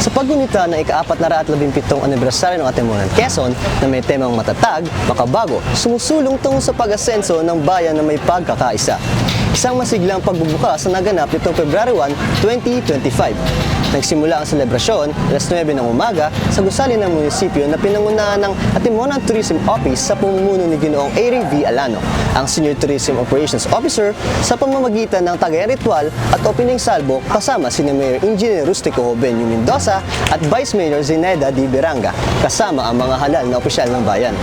Sa paggunita ng ika-apat na raat labimpitong anibersaryo ng Atimunan Quezon na may temang matatag, makabago, sumusulong tungo sa pag-asenso ng bayan na may pagkakaisa. Isang masiglang pagbubukas na naganap nitong February 1, 2025. Nagsimula ang selebrasyon alas 9 ng umaga sa gusali ng munisipyo na pinangunahan ng Atimonan Tourism Office sa pamumuno ni Ginoong Eric V. Alano, ang Senior Tourism Operations Officer sa pamamagitan ng tagayan ritual at opening salvo kasama si Mayor Engineer Rustico Benyo Mendoza at Vice Mayor Zineda Di Beranga kasama ang mga halal na opisyal ng bayan.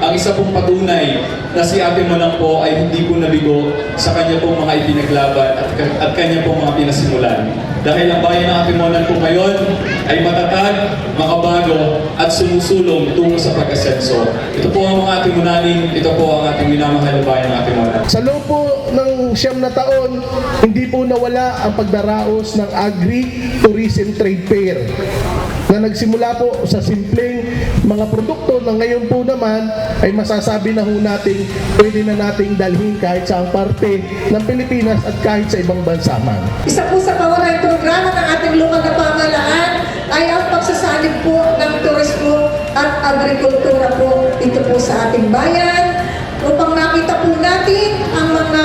Ang isa pong patunay na si Ate Manang po ay hindi po nabigo sa kanya pong mga ipinaglaban at, at kanya pong mga pinasimulan. Dahil ang bayan ng Ate Manang po ngayon ay matatag, makabago at sumusulong tungo sa pag-asenso. Ito po ang mga Ate Munaning, ito po ang ating minamahal na bayan ng Ate Manang. Sa loob po ng siyam na taon, hindi po nawala ang pagdaraos ng Agri-Tourism Trade Fair na nagsimula po sa simpleng mga produkto na ngayon po naman ay masasabi na ho natin pwede na nating dalhin kahit sa parte ng Pilipinas at kahit sa ibang bansa man. Isa po sa kawalan programa ng ating lokal na pamahalaan ay ang pagsasanib po ng turismo at agrikultura po dito po sa ating bayan upang makita po natin ang mga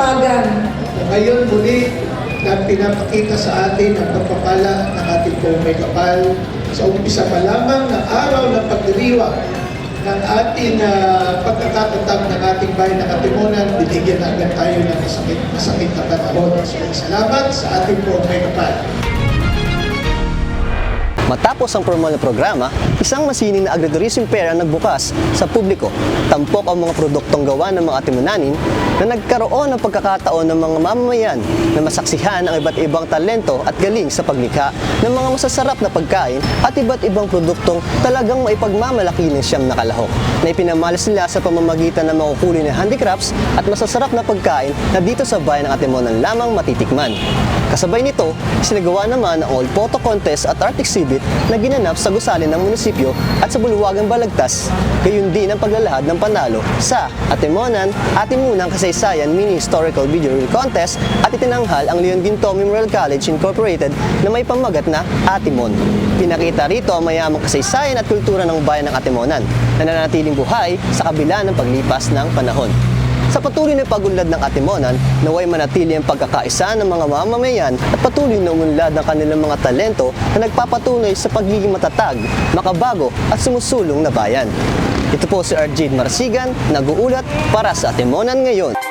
kasipagan. Ngayon muli na pinapakita sa atin ang pagpapala ng ating pong may kapal sa umpisa pa lamang ng araw ng pagdiriwang ng ating uh, pagkakatatag ng ating bayan ng Katimunan, binigyan na agad tayo ng masakit, masakit na panahon. So, salamat sa ating pong may kapal. Matapos ang formal na programa, isang masining na agritourism fair ang nagbukas sa publiko. Tampok ang mga produktong gawa ng mga atimunanin na nagkaroon ng pagkakataon ng mga mamamayan na masaksihan ang iba't ibang talento at galing sa paglikha ng mga masasarap na pagkain at iba't ibang produktong talagang maipagmamalaki ng siyam na kalahok na ipinamalas nila sa pamamagitan ng makukulay na handicrafts at masasarap na pagkain na dito sa bayan ng Atimonan lamang matitikman. Kasabay nito, sinagawa naman ang all photo contest at art exhibit na ginanap sa gusali ng munisipyo at sa Bulwagang Balagtas. Gayon din ang paglalahad ng panalo sa Atimonan, Atimunang Kasaysayan Mini Historical Video Reel Contest at itinanghal ang Leon Ginto Memorial College Incorporated na may pamagat na Atimon. Pinakita rito ang mayamang kasaysayan at kultura ng bayan ng Atimonan na nananatiling buhay sa kabila ng paglipas ng panahon. Sa patuloy na pagunlad ng Atimonan, naway manatili ang pagkakaisa ng mga mamamayan at patuloy na umunlad ang kanilang mga talento na nagpapatunay sa pagiging matatag, makabago at sumusulong na bayan. Ito po si Arjade Marsigan, nag-uulat para sa Atimonan ngayon.